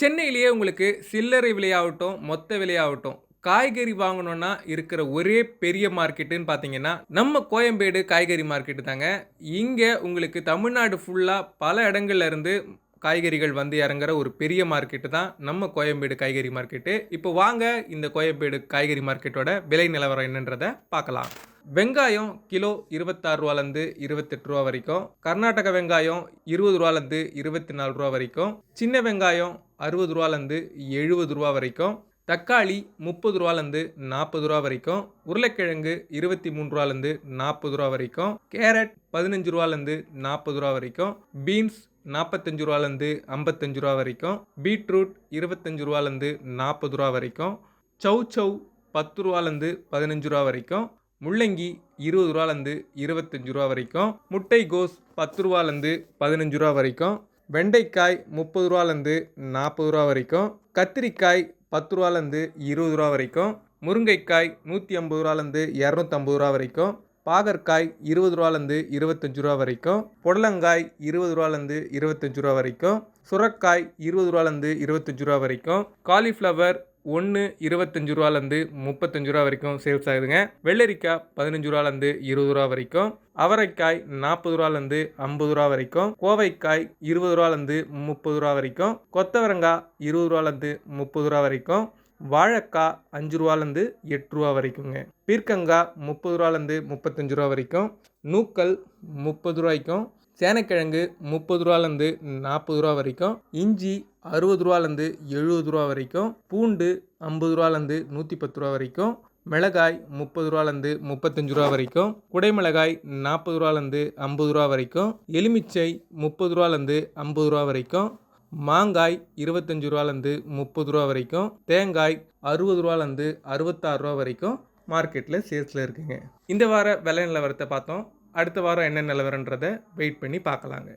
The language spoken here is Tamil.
சென்னையிலேயே உங்களுக்கு சில்லறை விலையாகட்டும் மொத்த விலையாகட்டும் காய்கறி வாங்கணும்னா இருக்கிற ஒரே பெரிய மார்க்கெட்டுன்னு பார்த்தீங்கன்னா நம்ம கோயம்பேடு காய்கறி மார்க்கெட்டு தாங்க. இங்கே உங்களுக்கு தமிழ்நாடு ஃபுல்லாக பல இடங்கள்ல இருந்து காய்கறிகள் வந்து இறங்குற ஒரு பெரிய மார்க்கெட்டு தான் நம்ம கோயம்பேடு காய்கறி மார்க்கெட்டு. இப்போ வாங்க இந்த கோயம்பேடு காய்கறி மார்க்கெட்டோட விலை நிலவரம் என்னன்றதை பார்க்கலாம். வெங்காயம் கிலோ இருபத்தாறு ரூபாலேருந்து இருபத்தெட்டு ரூபா வரைக்கும் கர்நாடக வெங்காயம் இருபது ரூபாலேருந்து இருபத்தி நாலு ரூபா வரைக்கும் சின்ன வெங்காயம் அறுபது ரூபாலேருந்து எழுபது ரூபா வரைக்கும் தக்காளி முப்பது ரூபாலேருந்து நாற்பது ரூபா வரைக்கும் உருளைக்கிழங்கு இருபத்தி மூணு ரூபாலேருந்து நாற்பது ரூபா வரைக்கும் கேரட் பதினஞ்சு ரூபாலேருந்து நாற்பது ரூபா வரைக்கும் பீன்ஸ் நாற்பத்தஞ்சு ரூபாலேருந்து ஐம்பத்தஞ்சு ரூபா வரைக்கும் பீட்ரூட் இருபத்தஞ்சு ரூபாலேருந்து நாற்பது ரூபா வரைக்கும் சவ் சவ் பத்து ரூபாலேருந்து பதினஞ்சு ரூபா வரைக்கும் முள்ளங்கி இருபது ரூபாலேருந்து இருபத்தஞ்சு ரூபா வரைக்கும் முட்டை கோஸ் பத்து ரூபாலேருந்து பதினஞ்சு ரூபா வரைக்கும் வெண்டைக்காய் முப்பது ரூபாலேருந்து நாற்பது ரூபா வரைக்கும் கத்திரிக்காய் பத்து ரூபாலேருந்து இருபது ரூபா வரைக்கும் முருங்கைக்காய் நூற்றி ஐம்பது ரூபாலேருந்து இரநூத்தம்பது ரூபா வரைக்கும் பாகற்காய் இருபது ரூபாலேருந்து இருபத்தஞ்சு ரூபா வரைக்கும் புடலங்காய் இருபது ரூபாலேருந்து இருபத்தஞ்சு ரூபா வரைக்கும் சுரக்காய் இருபது ரூபாலேருந்து இருபத்தஞ்சு ரூபா வரைக்கும் காலிஃப்ளவர் ஒன்று இருபத்தஞ்சு ரூபாலேருந்து முப்பத்தஞ்சு ரூபா வரைக்கும் சேல்ஸ் ஆகுதுங்க. வெள்ளரிக்காய் பதினஞ்சு ரூபாலேருந்து இருபது ரூபா வரைக்கும். அவரைக்காய் நாற்பது ரூபாலேருந்து ஐம்பது ரூபா வரைக்கும். கோவைக்காய் இருபது ரூபாலேருந்து முப்பது ரூபா வரைக்கும். கொத்தவரங்காய் இருபது ரூபாலேருந்து முப்பது ரூபா வரைக்கும். வாழைக்காய் அஞ்சு ரூபாலேருந்து எட்டு ரூபா வரைக்குங்க. பீர்க்கங்காய் முப்பது ரூபாலேருந்து முப்பத்தஞ்சு ரூபா வரைக்கும். நூக்கல் முப்பது ரூபாய்க்கும். சேனைக்கிழங்கு முப்பது ரூபாலேருந்து நாற்பது ரூபா வரைக்கும். இஞ்சி அறுபது ரூபாலேருந்து எழுபது ரூபா வரைக்கும் பூண்டு ஐம்பது ரூபாலேருந்து நூற்றி பத்து ரூபா வரைக்கும் மிளகாய் முப்பது ரூபாலேருந்து முப்பத்தஞ்சு ரூபா வரைக்கும் குடைமிளகாய் நாற்பது ரூபாலேருந்து ஐம்பது ரூபா வரைக்கும் எலுமிச்சை முப்பது ரூபாலேருந்து ஐம்பது ரூபா வரைக்கும் மாங்காய் இருபத்தஞ்சு ரூபாலேருந்து முப்பது ரூபா வரைக்கும் தேங்காய் அறுபது ரூபாலேருந்து அறுபத்தாறு ரூபா வரைக்கும் மார்க்கெட்டில் சேல்ஸில் இருக்குங்க. இந்த வார விலை நிலவரத்தை பார்த்தோம். அடுத்த வாரம் என்ன நிலவரன்றதை வெயிட் பண்ணி பார்க்கலாங்க.